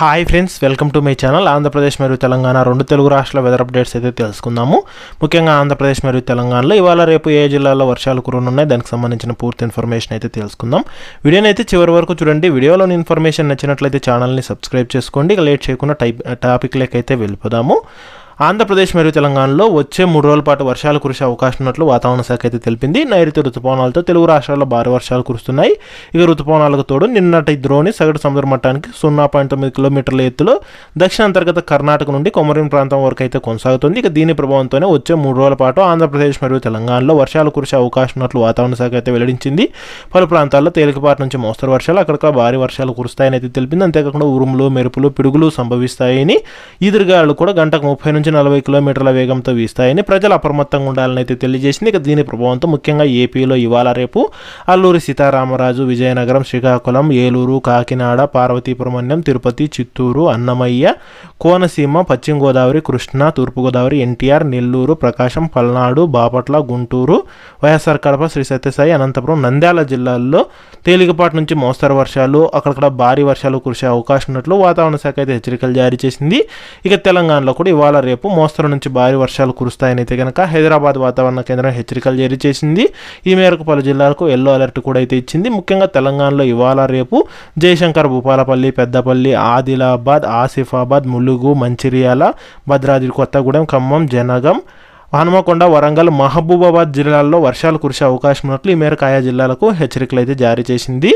Hi friends welcome to my channel Andhra Pradesh మరియు తెలంగాణ రెండు తెలుగు రాష్ట్రాల వెదర్ అప్డేట్స్ అయితే తెలుసుకుందాము. ముఖ్యంగా ఆంధ్రప్రదేశ్ మరియు తెలంగాణలో ఇవాళ రేపు ఏ జిల్లాలో వర్షాలు కురనున్నాయి దానికి సంబంధించిన పూర్తి ఇన్ఫర్మేషన్ అయితే తెలుసుకుందాం. వీడియోని అయితే చివరి వరకు చూడండి. వీడియోలోని ఇన్ఫర్మేషన్ నచ్చినట్లయితే ఛానల్ని సబ్స్క్రైబ్ చేసుకోండి. లేట్ చేయకుండా టైప్ టాపిక్ అయితే వెళ్ళిపోదాము. ఆంధ్రప్రదేశ్ మరియు తెలంగాణలో వచ్చే మూడు రోజుల పాటు వర్షాలు కురిసే అవకాశం ఉన్నట్లు వాతావరణ శాఖ అయితే తెలిపింది. నైరుతి రుతుపవనాలతో తెలుగు రాష్ట్రాల్లో భారీ వర్షాలు కురుస్తున్నాయి. ఇక రుతుపవనాలకు తోడు నిన్నటి ద్రోణి సగటు సముద్ర మట్టానికి సున్నా పాయింట్ తొమ్మిది కిలోమీటర్ల ఎత్తులో దక్షిణ అంతర్గత కర్ణాటక నుండి కొమరం ప్రాంతం వరకు అయితే కొనసాగుతుంది. ఇక దీని ప్రభావంతోనే వచ్చే మూడు రోజుల పాటు ఆంధ్రప్రదేశ్ మరియు తెలంగాణలో వర్షాలు కురిసే అవకాశం ఉన్నట్లు వాతావరణ శాఖ అయితే వెల్లడించింది. పలు ప్రాంతాల్లో తేలికపాటి నుంచి మోస్తరు వర్షాలు అక్కడక్కడ భారీ వర్షాలు కురుస్తాయని అయితే తెలిపింది. అంతేకాకుండా ఉరుములు మెరుపులు పిడుగులు సంభవిస్తాయని ఈదురుగాలు కూడా గంటకు ముప్పై నుంచి నుంచి నలభై కిలోమీటర్ల వేగంతో వీస్తాయని ప్రజలు అప్రమత్తంగా ఉండాలని అయితే తెలియజేసింది. ఇక దీని ప్రభావంతో ముఖ్యంగా ఏపీలో ఇవాళ రేపు అల్లూరి సీతారామరాజు విజయనగరం శ్రీకాకుళం ఏలూరు కాకినాడ పార్వతీపురమణ్యం తిరుపతి చిత్తూరు అన్నమయ్య కోనసీమ పశ్చిమ గోదావరి కృష్ణా తూర్పుగోదావరి ఎన్టీఆర్ నెల్లూరు ప్రకాశం పల్నాడు బాపట్ల గుంటూరు వైఎస్ఆర్ కడప శ్రీ సత్యసాయి అనంతపురం నంద్యాల జిల్లాల్లో తేలికపాటి నుంచి మోస్తరు వర్షాలు అక్కడక్కడ భారీ వర్షాలు కురిసే అవకాశం ఉన్నట్లు వాతావరణ శాఖ అయితే హెచ్చరికలు జారీ చేసింది. ఇక తెలంగాణలో కూడా ఇవాళ రేపు మోస్తరు నుంచి భారీ వర్షాలు కురుస్తాయని అయితే కనుక హైదరాబాద్ వాతావరణ కేంద్రం హెచ్చరికలు జారీ చేసింది. ఈ మేరకు పలు జిల్లాలకు ఎల్లో అలర్ట్ కూడా అయితే ఇచ్చింది. ముఖ్యంగా తెలంగాణలో ఇవాళ రేపు జయశంకర్ భూపాలపల్లి పెద్దపల్లి ఆదిలాబాద్ ఆసిఫాబాద్ ములుగు మంచిర్యాల భద్రాద్రి కొత్తగూడెం ఖమ్మం జనగం హనుమకొండ వరంగల్ మహబూబాబాద్ జిల్లాల్లో వర్షాలు కురిసే అవకాశం ఉన్నట్లు ఈ మేరకు ఆయా జిల్లాలకు హెచ్చరికలు అయితే జారీ చేసింది.